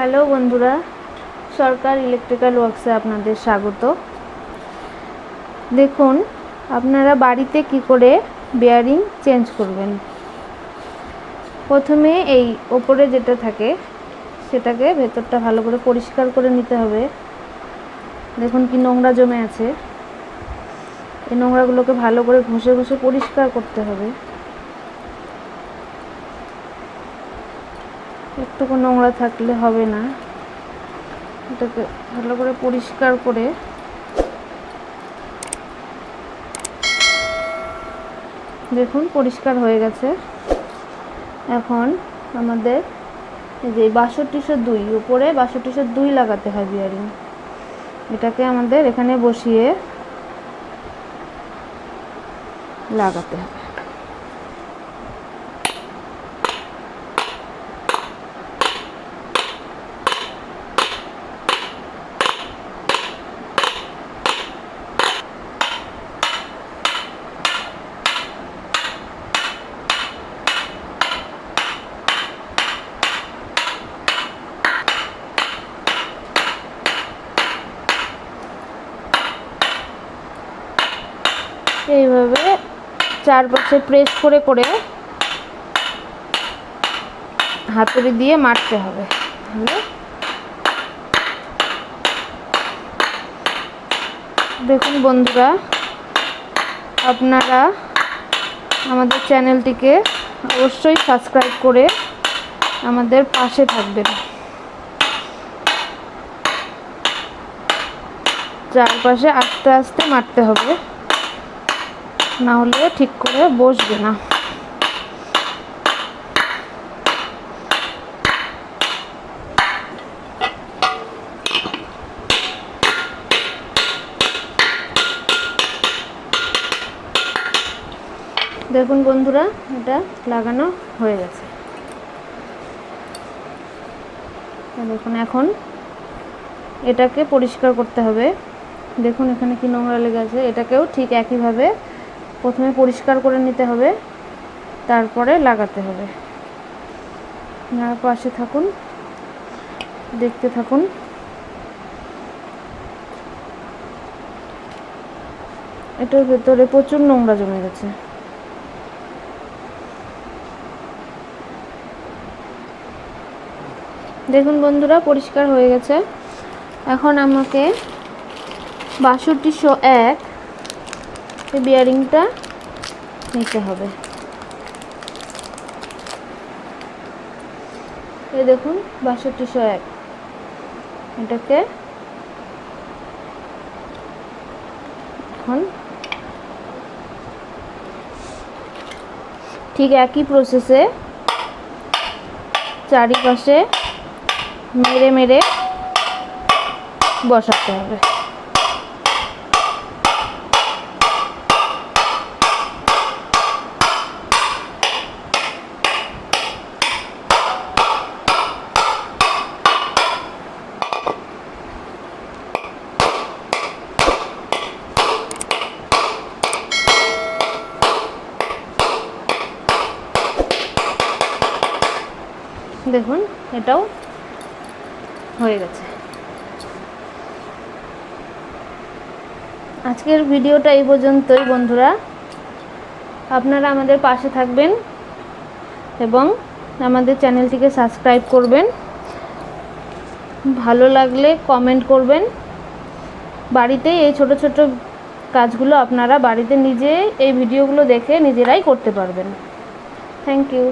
Hello বন্ধুরা, সরকার electrical ওয়ার্কসে আপনাদের স্বাগত। দেখুন, আপনারা বাড়িতে কি করে বেয়ারিং চেঞ্জ করবেন? প্রথমে এই ওপরে যেটা থাকে, সেটাকে ভেতরটা ভালো করে পরিষ্কার করে নিতে হবে। দেখুন কি নোংরা জমে আছে। এই নোংরাগুলোকে ভালো করে ঘষে ঘষে পরিষ্কার করতে হবে। একটুকু নোংরা থাকলে হবে না। এটাকে ভালো করে পরিষ্কার করে দেখুন, পরিষ্কার হয়ে গেছে। এখন আমাদের এই যে বাষট্টিশো দুই, উপরে বাষট্টিশো দুই লাগাতে হয় বিয়ারিং এটাকে আমাদের এখানে বসিয়ে লাগাতে হবে। এইভাবে চারপাশে প্রেস করে করে হাতুড়ি দিয়ে মারতে হবে। দেখুন বন্ধুরা, আপনারা আমাদের চ্যানেলটিকে অবশ্যই সাবস্ক্রাইব করে আমাদের পাশে থাকবেন। চারপাশে আস্তে আস্তে মারতে হবে। না হলে ঠিক করে বসবে না। দেখুন বন্ধুরা, এটা লাগানো হয়ে গেছে। দেখুন এখন এটাকে পরিষ্কার করতে হবে। দেখুন এখানে কি নোংরা লেগে আছে। এটাকেও ঠিক একইভাবে প্রথমে পরিষ্কার করে নিতে হবে, তারপরে লাগাতে হবে। পাশে থাকুন, দেখতে থাকুন। এটার ভেতরে প্রচুর নোংরা জমে গেছে। দেখুন বন্ধুরা, পরিষ্কার হয়ে গেছে। এখন আমাকে বাষট্টিশো এক এই বিয়ারিংটা নিতে হবে। এই দেখুন বাষট্টিশো এক। এটাকে এখন ঠিক একই প্রসেসে চারিপাশে মেরে মেরে বসাতে হবে। দেখুন, এটাও হয়ে গেছে। আজকের ভিডিওটা এই পর্যন্তই, বন্ধুরা। আপনারা আমাদের পাশে থাকবেন এবং আমাদের চ্যানেলটিকে সাবস্ক্রাইব করবেন। ভালো লাগলে কমেন্ট করবেন। বাড়িতে এই ছোট ছোট কাজগুলো আপনারা বাড়িতে নিজে এই ভিডিওগুলো দেখে নিজেরাই করতে পারবেন। Thank you.